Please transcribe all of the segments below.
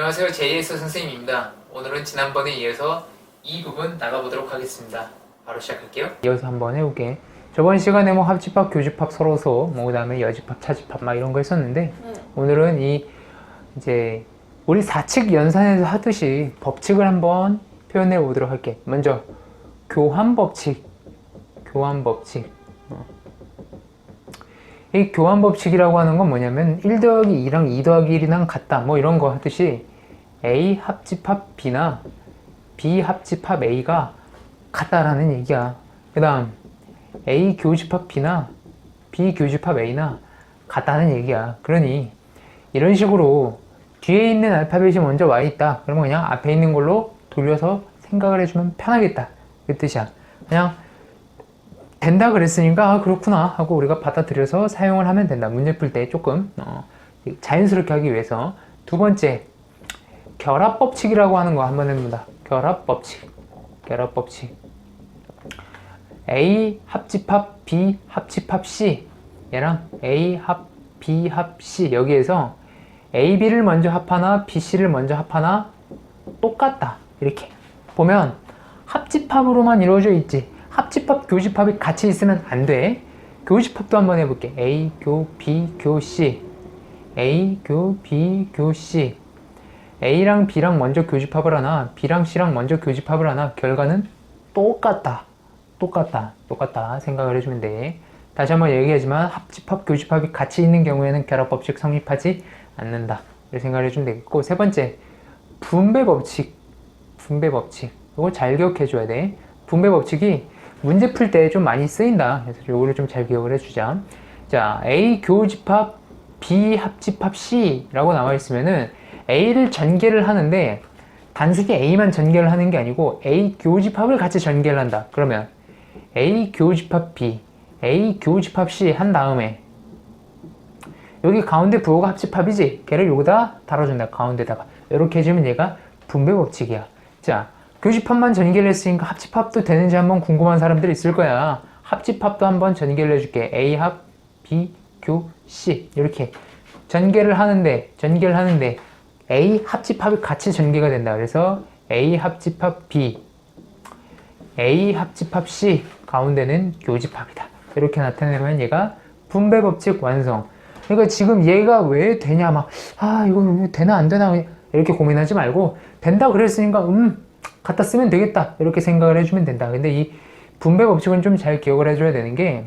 안녕하세요. JS 선생님입니다. 오늘은 지난번에 이어서 이 부분 나가보도록 하겠습니다. 바로 시작할게요. 이어서 한번 해볼게. 저번 시간에 뭐 합집합, 교집합, 서로서, 뭐 그다음에 여집합, 차집합 막 이런 거 했었는데 오늘은 이 이제 우리 사칙 연산에서 하듯이 법칙을 한번 표현해 보도록 할게. 먼저 교환 법칙, 교환 법칙. 어. 이 교환 법칙이라고 하는 건 뭐냐면 1 더하기 2랑 2 더하기 1이랑 같다 뭐 이런 거 하듯이 A 합집합 B나 B 합집합 A가 같다라는 얘기야. 그 다음 A 교집합 B나 B 교집합 A나 같다는 얘기야. 그러니 이런 식으로 뒤에 있는 알파벳이 먼저 와 있다. 그러면 그냥 앞에 있는 걸로 돌려서 생각을 해주면 편하겠다. 그 뜻이야. 그냥 된다 그랬으니까 아, 그렇구나 하고 우리가 받아들여서 사용을 하면 된다. 문제 풀 때 조금 어, 자연스럽게 하기 위해서 두 번째 결합 법칙이라고 하는 거 한번 해봅니다. 결합 법칙, 결합 법칙. A 합집합 B 합집합 C 얘랑 A 합 B 합 C 여기에서 A B를 먼저 합하나 B C를 먼저 합하나 똑같다 이렇게 보면 합집합으로만 이루어져 있지 합집합, 교집합이 같이 있으면 안 돼. 교집합도 한번 해볼게. A, 교, B, 교, C. A, 교, B, 교, C. A랑 B랑 먼저 교집합을 하나, B랑 C랑 먼저 교집합을 하나, 결과는 똑같다. 똑같다. 똑같다. 생각을 해주면 돼. 다시 한번 얘기하지만 합집합, 교집합이 같이 있는 경우에는 결합법칙 성립하지 않는다. 이렇게 생각을 해주면 되겠고, 세 번째, 분배 법칙. 분배 법칙. 이거 잘 기억해 줘야 돼. 분배 법칙이 문제 풀 때 좀 많이 쓰인다. 그래서 요거를 좀 잘 기억을 해주자. 자, A 교집합 B 합집합 C라고 나와 있으면은 A를 전개를 하는데 단순히 A만 전개를 하는 게 아니고 A 교집합을 같이 전개를 한다. 그러면 A 교집합 B, A 교집합 C 한 다음에 여기 가운데 부호가 합집합이지? 걔를 여기다 달아준다. 가운데다가 이렇게 해주면 얘가 분배 법칙이야. 자, 교집합만 전개를 했으니까 합집합도 되는지 한번 궁금한 사람들이 있을 거야. 합집합도 한번 전개를 해줄게. A 합, B, 교, C 이렇게 전개를 하는데 전개를 하는데 A 합집합이 같이 전개가 된다. 그래서 A 합집합 B, A 합집합 C 가운데는 교집합이다. 이렇게 나타내면 얘가 분배 법칙 완성. 그러니까 지금 얘가 왜 되냐 막 아 이거 왜 되나 안 되나 이렇게 고민하지 말고 된다 그랬으니까 음 갖다 쓰면 되겠다 이렇게 생각을 해주면 된다 근데 이 분배 법칙은 좀 잘 기억을 해줘야 되는 게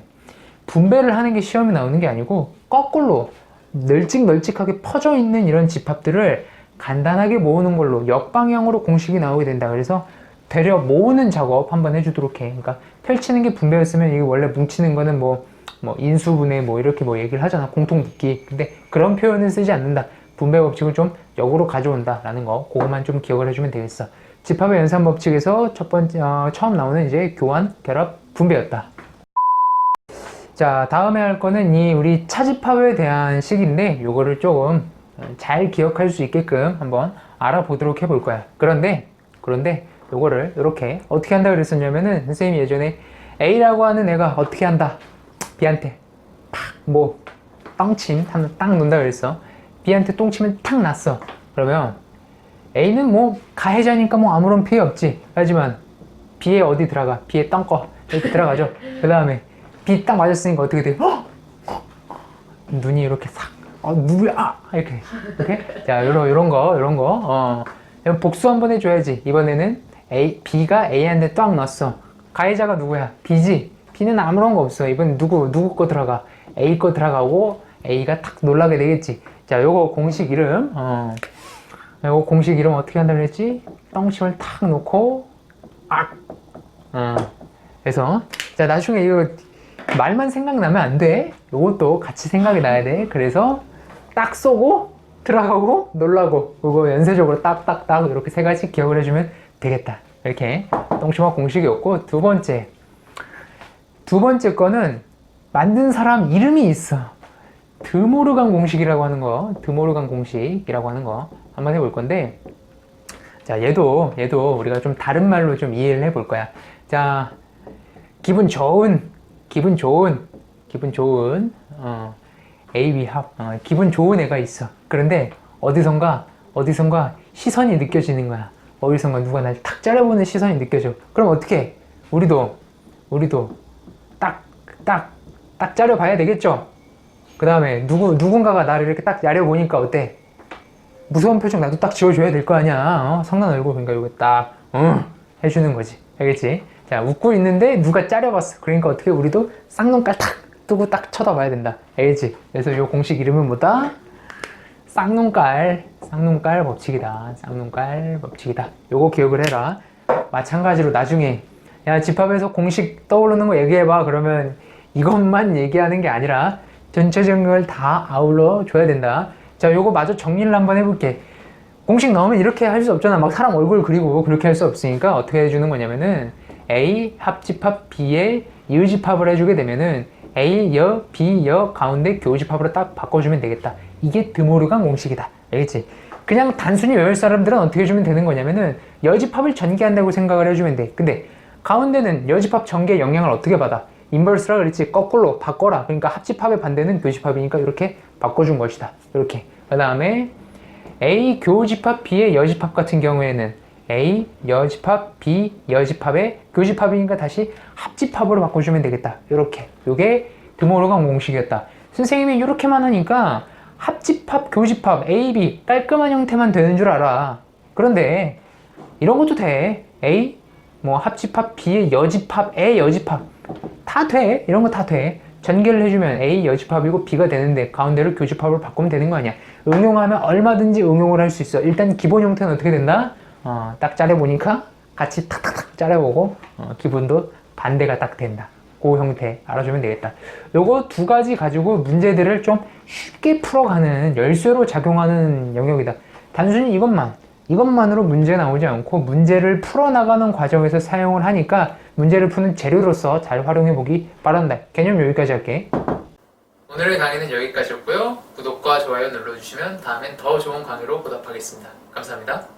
분배를 하는 게 시험에 나오는 게 아니고 거꾸로 널찍널찍하게 퍼져 있는 이런 집합들을 간단하게 모으는 걸로 역방향으로 공식이 나오게 된다. 그래서 되려 모으는 작업 한번 해주도록 해. 그러니까 펼치는 게 분배였으면 이게 원래 뭉치는 거는 뭐, 뭐 인수분해 뭐 이렇게 뭐 얘기를 하잖아. 공통묶기. 근데 그런 표현은 쓰지 않는다. 분배 법칙을 좀 역으로 가져온다 라는 거. 그것만 좀 기억을 해주면 되겠어. 집합의 연산 법칙에서 첫 번째 어, 처음 나오는 이제 교환, 결합, 분배였다. 자, 다음에 할 거는 이 우리 차집합에 대한 식인데 요거를 조금 잘 기억할 수 있게끔 한번 알아보도록 해볼 거야. 그런데 그런데 요거를 이렇게 어떻게 한다 그랬었냐면은 선생님이 예전에 A라고 하는 애가 어떻게 한다. B한테 탁뭐 똥침 딱 논다 그랬어. B한테 똥치면 탁 났어. 그러면 A는 뭐 가해자니까 뭐 아무런 피해 없지. 하지만 B에 어디 들어가? B에 땅꺼 이렇게 들어가죠. 그 다음에 B 딱 맞았으니까 어떻게 돼? 헉! 눈이 이렇게 싹. 어 누구야? 이렇게 이렇게. 자 이런 이런 거 이런 거. 어 복수 한번 해줘야지. 이번에는 A B가 A한테 딱 넣었어. 가해자가 누구야? B지. B는 아무런 거 없어. 이번 누구 누구 거 들어가? A 거 들어가고 A가 탁 놀라게 되겠지. 자 요거 공식 이름. 어. 이거 공식 이름 어떻게 한다고 했지? 똥침을 탁 놓고 악 어. 그래서 자 나중에 이거 말만 생각나면 안 돼. 이것도 같이 생각이 나야 돼. 그래서 딱 쏘고 들어가고 놀라고 그거 연쇄적으로 딱딱딱 이렇게 세 가지 기억을 해주면 되겠다. 이렇게 똥침학 공식이었고 두 번째 두 번째 거는 만든 사람 이름이 있어. 드모르간 공식이라고 하는 거, 드모르간 공식이라고 하는 거 한번 해볼 건데, 자, 얘도, 얘도 우리가 좀 다른 말로 좀 이해를 해볼 거야. 자, 기분 좋은, 기분 좋은, 기분 좋은, 어, A, B 합, 어, 기분 좋은 애가 있어. 그런데 어디선가 어디선가 시선이 느껴지는 거야. 어디선가 누가 날탁 째려보는 시선이 느껴져. 그럼 어떻게? 해? 우리도 우리도 딱 딱딱 짜려봐야 되겠죠. 그 다음에 누구 누군가가 나를 이렇게 딱 야려 보니까 어때? 무서운 표정 나도 딱 지어줘야 될 거 아니야. 어? 성난 얼굴 그러니까 이거 딱 응, 해주는 거지. 알겠지? 자 웃고 있는데 누가 짜려봤어. 그러니까 어떻게 우리도 쌍눈깔 탁 뜨고 딱 쳐다봐야 된다. 알겠지? 그래서 이 공식 이름은 뭐다? 쌍눈깔 쌍눈깔 법칙이다. 쌍눈깔 법칙이다. 요거 기억을 해라. 마찬가지로 나중에 야 집합에서 공식 떠오르는 거 얘기해봐. 그러면 이것만 얘기하는 게 아니라 전체적인 걸 다 아울러 줘야 된다. 자, 요거 마저 정리를 한번 해볼게. 공식 나오면 이렇게 할 수 없잖아. 막 사람 얼굴 그리고 그렇게 할 수 없으니까 어떻게 해주는 거냐면은 A 합집합 B에 이유집합을 해주게 되면은 A 여 B 여 가운데 교집합으로 딱 바꿔주면 되겠다. 이게 드모르간 공식이다. 알겠지? 그냥 단순히 외울 사람들은 어떻게 해주면 되는 거냐면은 여집합을 전개한다고 생각을 해주면 돼. 근데 가운데는 여집합 전개 영향을 어떻게 받아? 인버스라 그랬지 거꾸로 바꿔라 그러니까 합집합의 반대는 교집합이니까 이렇게 바꿔준 것이다 이렇게 그 다음에 A 교집합 B의 여집합 같은 경우에는 A 여집합 B 여집합의 교집합이니까 다시 합집합으로 바꿔주면 되겠다 이렇게 이게 드모르간 공식이었다 선생님이 이렇게만 하니까 합집합 교집합 A, B 깔끔한 형태만 되는 줄 알아 그런데 이런 것도 돼 A 뭐 합집합 B의 여집합의 여집합 다 돼. 이런 거 다 돼. 전개를 해주면 A 여집합이고 B가 되는데 가운데를 교집합으로 바꾸면 되는 거 아니야. 응용하면 얼마든지 응용을 할 수 있어. 일단 기본 형태는 어떻게 된다? 어, 딱 짜려보니까 같이 탁탁탁 짜려보고 어, 기분도 반대가 딱 된다. 그 형태 알아주면 되겠다. 요거 두 가지 가지고 문제들을 좀 쉽게 풀어가는 열쇠로 작용하는 영역이다. 단순히 이것만 이것만으로 문제 나오지 않고 문제를 풀어나가는 과정에서 사용을 하니까 문제를 푸는 재료로서 잘 활용해 보기 바란다. 개념 여기까지 할게. 오늘의 강의는 여기까지였고요. 구독과 좋아요 눌러주시면 다음엔 더 좋은 강의로 보답하겠습니다. 감사합니다.